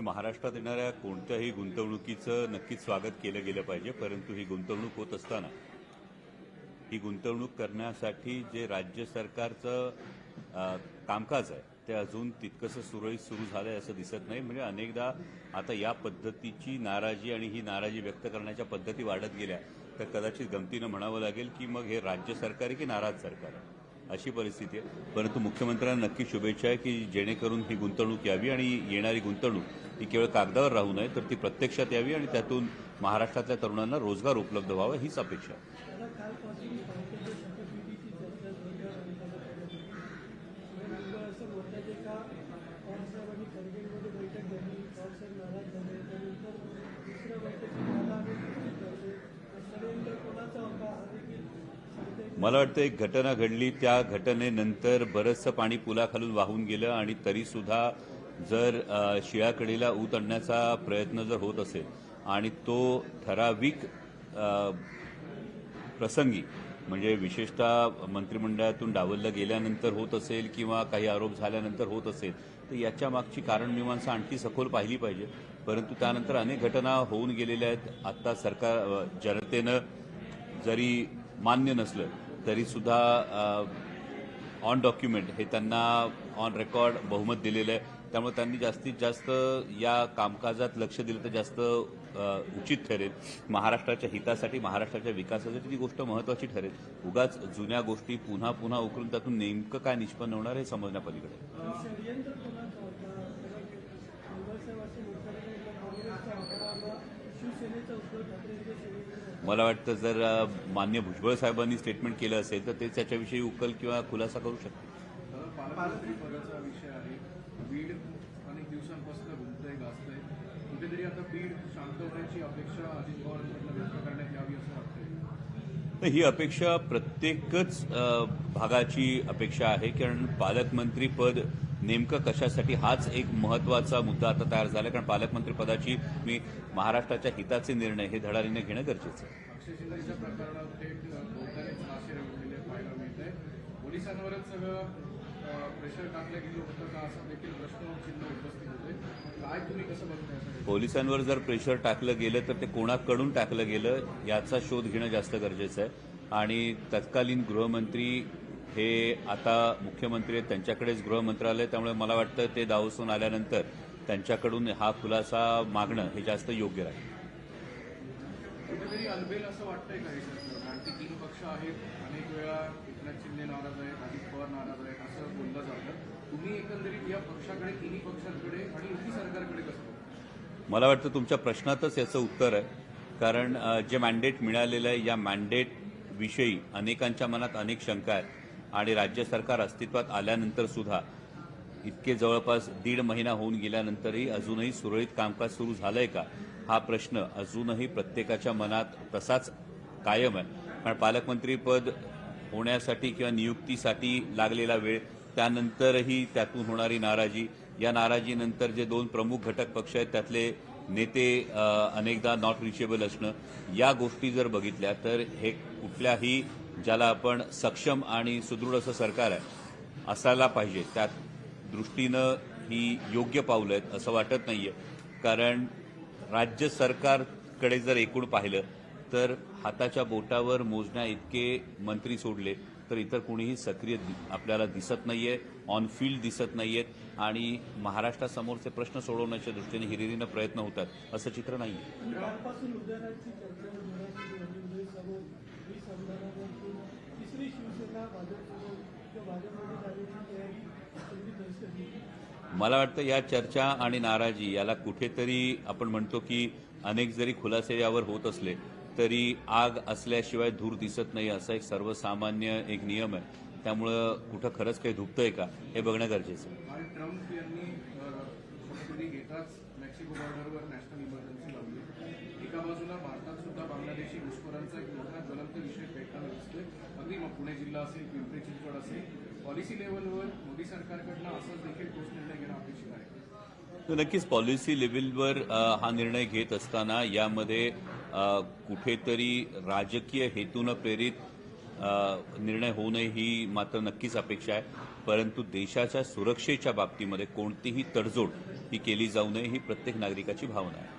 महाराष्ट्रात येणाऱ्या कोणत्याही गुंतवणुकीचं नक्कीच स्वागत केलं गेलं पाहिजे परंतु ही गुंतवणूक होत असताना ही गुंतवणूक करण्यासाठी जे राज्य सरकारचं कामकाज आहे ते अजून तितकंसं सुरळीत सुरू झालंय असं दिसत नाही. म्हणजे अनेकदा आता या पद्धतीची नाराजी आणि ही नाराजी व्यक्त करण्याच्या पद्धती वाढत गेल्या. तर कदाचित गमतीनं म्हणावं लागेल की मग हे राज्य सरकार आहे की नाराज सरकार आहे? अशी परिस्थिती आहे. परंतु मुख्यमंत्र्यांना नक्की शुभेच्छा आहे की जेणेकरून ही गुंतवणूक यावी आणि येणारी गुंतवणूक ही केवळ कागदावर राहू नये तर ती प्रत्यक्षात यावी आणि त्यातून महाराष्ट्रातल्या तरुणांना रोजगार उपलब्ध व्हावा हीच अपेक्षा आहे असं बोलतात आहे का पवारसाहेबांनी करगिलमध्ये बैठक घेतली पवारसाहेब नाराज झाले त्यानंतर दुसऱ्या बैठकीत मला आम्ही निश्चित करतो षडयंत्र कोणाचा होता हा देखील सांगता येत मला वाटतं एक घटना घडली. त्या घटनेनंतर बरंचसं पाणी पुलाखालून वाहून गेलं आणि तरीसुद्धा जर शिळाकडीला ऊत आणण्याचा प्रयत्न जर होत असेल आणि तो ठराविक प्रसंगी म्हणजे विशेषतः मंत्रिमंडळातून डावललं गेल्यानंतर होत असेल किंवा काही आरोप झाल्यानंतर होत असेल तर याच्या मागची कारणमीमांसा आणखी सखोल पाहिली पाहिजे. परंतु त्यानंतर अनेक घटना होऊन गेलेल्या आहेत. आत्ता सरकार जनतेनं जरी मान्य नसलं तरीसुद्धा ऑन डॉक्युमेंट हे त्यांना ऑन रेकॉर्ड बहुमत दिलेलं आहे. त्यामुळे त्यांनी जास्तीत जास्त या कामकाजात लक्ष दिलं तर जास्त उचित ठरेल. महाराष्ट्राच्या हितासाठी महाराष्ट्राच्या विकासासाठी ती गोष्ट महत्वाची ठरेल. उगाच जुन्या गोष्टी पुन्हा पुन्हा उकरून त्यातून नेमकं काय निष्पन्न होणार हे समजण्यापलीकडे शिवसेनेचा उद्धव मला वाटतं जर मान्य भुजबळ साहेबांनी स्टेटमेंट केलं असेल तर ते त्याच्याविषयी उकल किंवा खुलासा करू वाटतंय. तर ही अपेक्षा प्रत्येकच भागाची अपेक्षा आहे. कारण पालकमंत्री पद नेमकं कशासाठी हाच एक महत्त्वाचा मुद्दा आता तयार झाला कारण पालकमंत्री पदाची मी महाराष्ट्राच्या हिताचे निर्णय हे धडाडीने घेणं गरजेचं आहे? पोलिसांवर जर प्रेशर टाकलं गेलं तर ते कोणाकडून टाकलं गेलं याचा शोध घेणं जास्त गरजेचं आहे. आणि तत्कालीन गृहमंत्री हे आता मुख्यमंत्री आहेत त्यांच्याकडेच गृह मंत्रालय त्यामुळे मला वाटतं ते दावसून आल्यानंतर त्यांच्याकडून हा खुलासा मागणं हे जास्त योग्य राहील कुठेतरी असं वाटतंय का हे सगळं? कारण की तीन पक्ष आहेत अनेक वेळा एकनाथ शिंदे नाराज आहेत अजित पवार नाराज आहेत असं बोललं जातं तुम्ही एकंदरीत या पक्षाकडे तिन्ही पक्षांकडे आणि युती सरकारकडे कसं? मला वाटतं तुमच्या प्रश्नातच याचं उत्तर आहे कारण जे मॅन्डेट मिळालेलं आहे या मॅन्डेट विषयी अनेकांच्या मनात अनेक शंका आहेत आणि राज्य सरकार अस्तित्वात आल्यानंतर सुद्धा इतके जवळपास दीड महिना होऊन गेल्यानंतरही अजूनही सुरळीत कामकाज सुरू झालंय का? हा प्रश्न अजूनही प्रत्येकाच्या मनात तसाच कायम आहे. कारण पालकमंत्री पद होण्यासाठी किंवा नियुक्तीसाठी लागलेला वेळ त्यानंतरही त्यातून होणारी नाराजी या नाराजीनंतर जे दोन प्रमुख घटक पक्ष आहेत त्यातले नेते अनेकदा नॉट रिचेबल असणं या गोष्टी जर बघितल्या तर हे कुठल्याही ज्याला आपण सक्षम आणि सुदृढ असं सरकार आहे असायला पाहिजे. त्या दृष्टीनं ही योग्य पावलं आहेत असं वाटत नाहीये. कारण राज्य सरकारकडे जर एकूण पाहिलं तर हाताच्या बोटावर मोजण्या इतके मंत्री सोडले तर इतर कोणीही सक्रिय दि- आपल्याला दिसत नाहीये ऑन फील्ड दिसत नाहीयेत आणि महाराष्ट्रासमोरचे प्रश्न सोडवण्याच्या दृष्टीने हिरिरीनं प्रयत्न होतात असं चित्र नाहीये. मला वाटतं या चर्चा आणि नाराजी याला कुठेतरी आपण म्हणतो की अनेक जरी खुलासे यावर होत असले तरी आग असल्याशिवाय धूर दिसत नाही असा एक सर्वसामान्य एक नियम आहे. त्यामुळं कुठं खरंच काही धुपतंय का हे बघणं गरजेचं आहे. काल मेक्सिको बॉर्डरवर नॅशनल इमर्जन्सी लावली. एका बाजूला भारतात सुद्धा बांगलादेशी घुसखोरांचा एक मोठा ज्वलंत विषय पेटताना दिसतोय. अगदी मग पुणे जिल्हा असेल पिंपरी चिंचवड असेल पॉलिसी लेवलवर मोदी सरकारकडनं असंच देखील ठोस निर्णय घेणं अपेक्षित आहे. नक्कीच पॉलिसी लेवलवर हा निर्णय घेत असताना यामध्ये कुठेतरी राजकीय हेतूनं प्रेरित निर्णय होऊ नये ही मात्र नक्कीच अपेक्षा आहे. परंतु देशाच्या सुरक्षेच्या बाबतीमध्ये कोणतीही तडजोड ही केली जाऊ नये ही प्रत्येक नागरिकाची भावना आहे.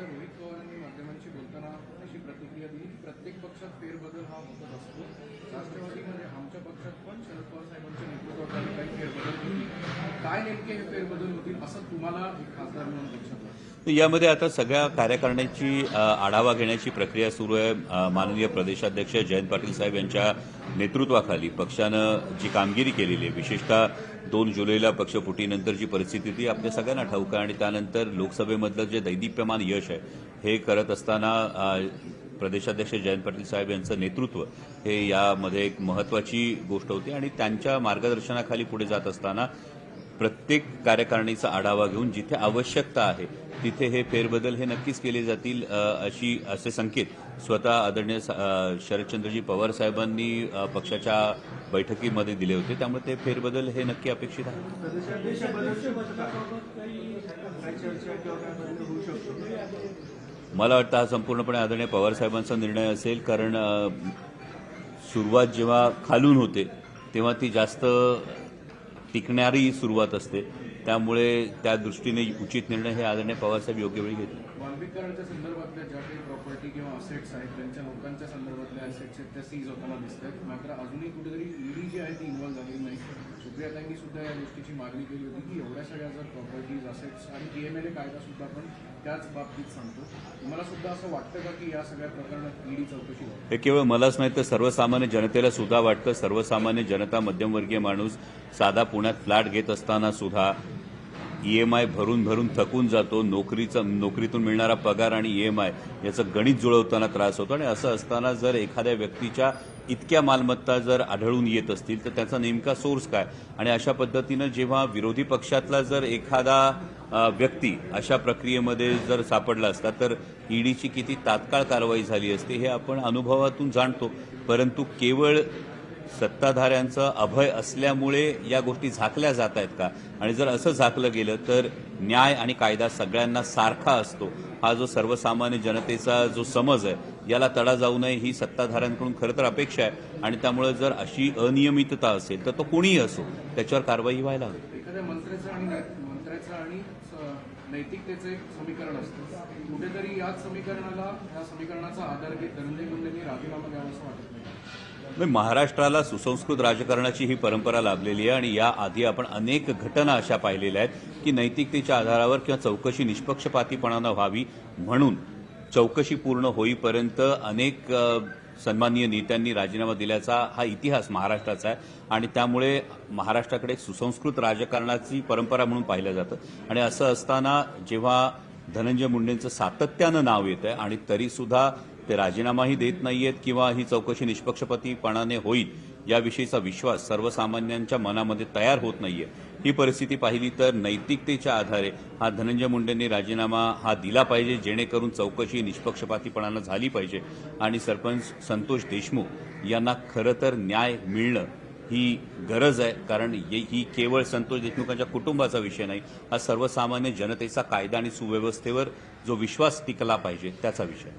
रोहित पवारांनी माध्यमांशी बोलताना अशी प्रतिक्रिया दिली की प्रत्येक पक्षात फेरबदल हा होतच असतो. राष्ट्रवादीमध्ये आमच्या पक्षात पण शरद पवार साहेबांच्या नेतृत्वाखाली काही फेरबदल काय नेमके हे फेरबदल होतील असं तुम्हाला एक खासदार म्हणून लक्षात यामध्ये आता सगळ्या कार्यकारिणीची आढावा घेण्याची प्रक्रिया सुरू आहे. माननीय प्रदेशाध्यक्ष जयंत पाटील साहेब यांच्या नेतृत्वाखाली पक्षानं जी कामगिरी केलेली आहे विशेषतः दोन जुलैला पक्षफुटीनंतरची परिस्थिती ती आपल्या सगळ्यांना ठाऊक आहे आणि त्यानंतर लोकसभेमधलं जे दैदिप्यमान यश आहे हे करत असताना प्रदेशाध्यक्ष जयंत पाटील साहेब यांचं नेतृत्व हे यामध्ये एक महत्वाची गोष्ट होती आणि त्यांच्या मार्गदर्शनाखाली पुढे जात असताना प्रत्येक कार्यकारिणीचा आढावा घेऊन जिथे आवश्यकता आहे तिथे हे फेरबदल हे नक्कीच केले जातील अशी असे संकेत स्वतः आदरणीय शरदचंद्रजी पवार साहेबांनी पक्षाच्या बैठकीमध्ये दिले होते. त्यामुळे ते फेरबदल हे नक्की अपेक्षित आहे. मला वाटतं हा संपूर्णपणे आदरणीय पवार साहेबांचा निर्णय असेल कारण सुरुवात जेव्हा खालून होते तेव्हा ती जास्त टिकणारी सुरुवात असते. त्यामुळे त्या दृष्टीने उचित निर्णय हे आदरणीय पवारसाहेब योग्य वेळी घेतले. वाल्मिकरांच्या संदर्भातल्या ज्या काही प्रॉपर्टी किंवा असेट्स आहेत त्यांच्या लोकांच्या संदर्भातल्या असेट्स आहेत त्या सीज होताना दिसत आहेत मात्र अजूनही कुठेतरी ईडी जी आहे ती इन्व्हॉल्व्ह झालेली नाही. सुप्रियातांनी सुद्धा या गोष्टीची मागणी केली होती की एवढ्या सगळ्या जर प्रॉपर्टीज असेट्स आणि टी एम एल ए कायदासुद्धा आपण त्याच बाबतीत सांगतो. तुम्हाला सुद्धा असं वाटतं का की या सगळ्या प्रकरणात ईडी चौकशी हे केवळ मलाच नाही तर सर्वसामान्य जनतेला सुद्धा वाटतं. सर्वसामान्य जनता मध्यमवर्गीय माणूस साधा पुण्यात फ्लॅट घेत असताना सुद्धा ईएमआय भरून भरून थकून जातो नोकरीचा नोकरीतून मिळणारा पगार आणि ईएमआय याचं गणित जुळवताना त्रास होतो. आणि असं असताना जर एखाद्या व्यक्तीच्या इतक्या मालमत्ता जर आढळून येत असतील तर त्याचा नेमका सोर्स काय? आणि अशा पद्धतीनं जेव्हा विरोधी पक्षातला जर एखादा व्यक्ती अशा प्रक्रियेमध्ये जर सापडला असता तर ईडीची किती तात्काळ कारवाई झाली असते हे आपण अनुभवातून जाणतो. परंतु केवळ सत्ताधाऱ्यांचं अभय असल्यामुळे या गोष्टी झाकल्या जात आहेत का? आणि जर असं झाकलं गेलं तर न्याय आणि कायदा सगळ्यांना सारखा असतो. हा जो सर्वसामान्य जनतेचा जो समज आहे याला तडा जाऊ नये ही सत्ताधाऱ्यांकडून खरं तर अपेक्षा आहे. आणि त्यामुळे जर अशी अनियमितता असेल तर तो कोणीही असो त्याच्यावर कारवाई व्हायला हवी. मंत्र्याचं आणि नैतिकतेचं एक समीकरण असतं. कुठेतरी याच समीकरणाला या समीकरणाचा आधार घेत धनंजय मुंडेंनी राजीनामा द्यावा असं वाटत नाही. म्हणजे महाराष्ट्राला सुसंस्कृत राजकारणाची ही परंपरा लाभलेली आहे आणि या आधी आपण अनेक घटना अशा पाहिलेल्या आहेत की नैतिकतेच्या आधारावर किंवा चौकशी निष्पक्षपातीपणानं व्हावी म्हणून चौकशी पूर्ण होईपर्यंत अनेक सन्माननीय नेत्यांनी राजीनामा दिल्याचा हा इतिहास महाराष्ट्राचा आहे आणि त्यामुळे महाराष्ट्राकडे सुसंस्कृत राजकारणाची परंपरा म्हणून पाहिलं जातं. आणि असं असताना जेव्हा धनंजय मुंडेंचं सातत्यानं नाव येतं आहे आणि तरीसुद्धा ते राजीनामाही देत नाहीयेत किंवा ही चौकशी निष्पक्षपातीपणाने होईल याविषयीचा विश्वास सर्वसामान्यांच्या मनामध्ये तयार होत नाहीये. ही परिस्थिती पाहिली तर नैतिकतेच्या आधारे हा धनंजय मुंडेंनी राजीनामा हा दिला पाहिजे जेणेकरून चौकशी निष्पक्षपातीपणानं झाली पाहिजे. आणि सरपंच संतोष देशमुख यांना खरं तर न्याय मिळणं ही गरज आहे कारण ही केवळ संतोष देशमुखांच्या कुटुंबाचा विषय नाही हा सर्वसामान्य जनतेचा कायदा आणि सुव्यवस्थेवर जो विश्वास टिकला पाहिजे त्याचा विषय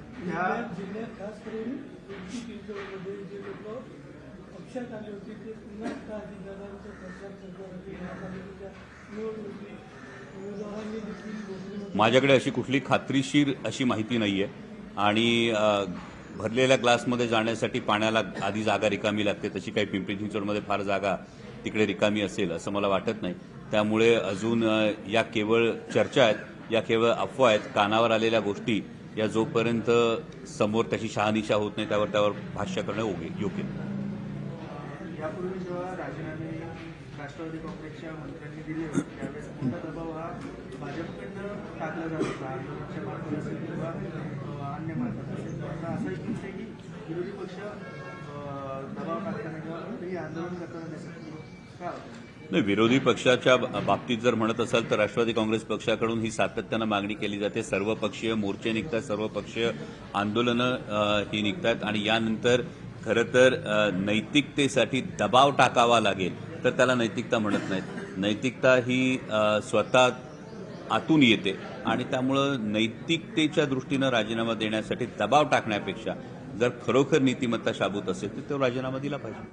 माझ्याकडे अशी कुठली खात्रीशीर अशी माहिती नाही आहे आणि भरलेल्या ग्लासमध्ये जाण्यासाठी पाण्याला आधी जागा रिकामी लागते तशी काही पिंपरी चिंचवडमध्ये फार जागा तिकडे रिकामी असेल असं मला वाटत नाही. त्यामुळे अजून या केवळ चर्चा आहेत या केवळ अफवा आहेत कानावर आलेल्या गोष्टी या जोपर्यंत समोर त्याची शहानिशा होत नाही त्यावर त्यावर भाष्य करणं योग्य योग्य यापूर्वी जेव्हा राजीनामे राष्ट्रवादी काँग्रेसच्या मंत्र्यांनी दिले त्यावेळेस मोठा दबाव जात होता आंदोलनाच्या मार्फत असेल किंवा अन्य मार्फत असेल पण आता असंही दिसते की विरोधी पक्ष दबाव टाकताना किंवा कुठेही आंदोलन करताना दिसत नाही का होतं नाही विरोधी पक्षाच्या बाबतीत जर म्हणत असाल तर राष्ट्रवादी काँग्रेस पक्षाकडून ही सातत्यानं मागणी केली जाते. सर्वपक्षीय मोर्चे निघतात सर्वपक्षीय आंदोलनं ही निघतात आणि यानंतर खरं तर नैतिकतेसाठी दबाव टाकावा लागेल. तर त्याला नैतिकता म्हणत नाहीत. नैतिकता ही स्वतः आतून येते. आणि त्यामुळं नैतिकतेच्या दृष्टीनं राजीनामा देण्यासाठी दबाव टाकण्यापेक्षा जर खरोखर नीतिमत्ता शाबूत असेल तर तो राजीनामा दिला पाहिजे.